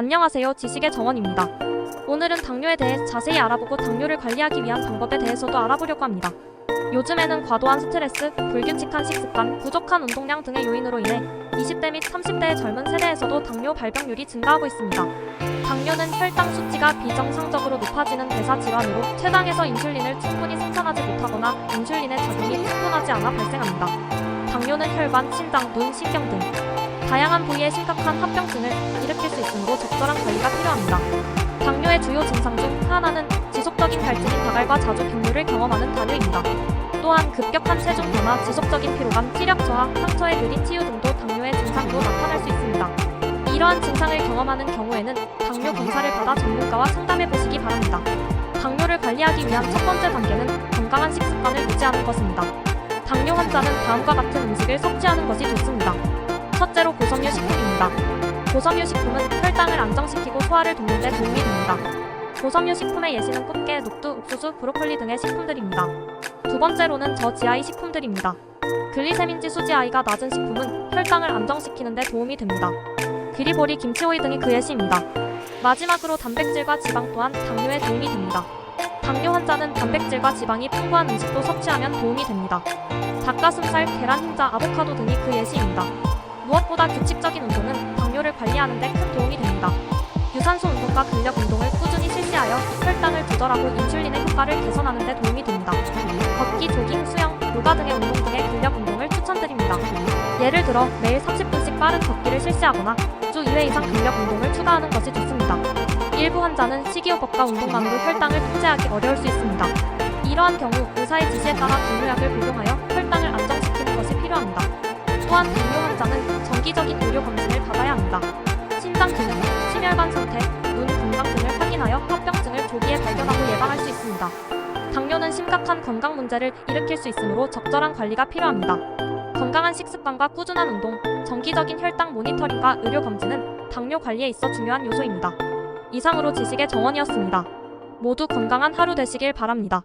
안녕하세요. 지식의 정원입니다. 오늘은 당뇨에 대해 자세히 알아보고 당뇨를 관리하기 위한 방법에 대해서도 알아보려고 합니다. 요즘에는 과도한 스트레스, 불규칙한 식습관, 부족한 운동량 등의 요인으로 인해 20대 및 30대의 젊은 세대에서도 당뇨 발병률이 증가하고 있습니다. 당뇨는 혈당 수치가 비정상적으로 높아지는 대사 질환으로 췌장에서 인슐린을 충분히 생산하지 못하거나 인슐린의 작용이 충분하지 않아 발생합니다. 당뇨는 혈관, 심장, 눈, 신경 등 다양한 부위에 심각한 합병증을 일으킬 수 있으므로 적절한 관리가 필요합니다. 당뇨의 주요 증상 중 하나는 지속적인 갈증인 다갈과 자주 빈뇨를 경험하는 당뇨입니다. 또한 급격한 체중 변화, 지속적인 피로감, 시력 저하, 상처의 느린 치유 등도 당뇨의 증상으로 나타날 수 있습니다. 이러한 증상을 경험하는 경우에는 당뇨 검사를 받아 전문가와 상담해 보시기 바랍니다. 당뇨를 관리하기 위한 첫 번째 단계는 건강한 식습관을 유지하는 것입니다. 당뇨 환자는 다음과 같은 음식을 섭취하는 것이 좋습니다. 첫째로 고섬유 식품입니다. 고섬유 식품은 혈당을 안정시키고 소화를 돕는 데 도움이 됩니다. 고섬유 식품의 예시는 꽃게, 녹두, 옥수수, 브로콜리 등의 식품들입니다. 두 번째로는 저GI 식품들입니다. 글리세민 지수 GI가 낮은 식품은 혈당을 안정시키는 데 도움이 됩니다. 귀리보리, 김치오이 등이 그 예시입니다. 마지막으로 단백질과 지방 또한 당뇨에 도움이 됩니다. 당뇨 환자는 단백질과 지방이 풍부한 음식도 섭취하면 도움이 됩니다. 닭가슴살, 계란, 흰자, 아보카도 등이 그 예시입니다. 무엇보다 규칙적인 운동은 당뇨를 관리하는 데 큰 도움이 됩니다. 유산소 운동과 근력 운동을 꾸준히 실시하여 혈당을 조절하고 인슐린의 효과를 개선하는 데 도움이 됩니다. 걷기, 조깅, 수영, 요가 등의 운동 등의 근력 운동을 추천드립니다. 예를 들어 매일 30분씩 빠른 걷기를 실시하거나 주 2회 이상 근력 운동을 추가하는 것이 좋습니다. 일부 환자는 식이요법과 운동만으로 혈당을 통제하기 어려울 수 있습니다. 이러한 경우 의사의 지시에 따라 당뇨약을 복용하여 혈당을 안정시키는 것이 필요합니다. 또한 당뇨 환자는 정기적인 의료 검진을 받아야 합니다. 심장 기능, 심혈관 상태, 눈 건강 등을 확인하여 합병증을 조기에 발견하고 예방할 수 있습니다. 당뇨는 심각한 건강 문제를 일으킬 수 있으므로 적절한 관리가 필요합니다. 건강한 식습관과 꾸준한 운동, 정기적인 혈당 모니터링과 의료 검진은 당뇨 관리에 있어 중요한 요소입니다. 이상으로 지식의 정원이었습니다. 모두 건강한 하루 되시길 바랍니다.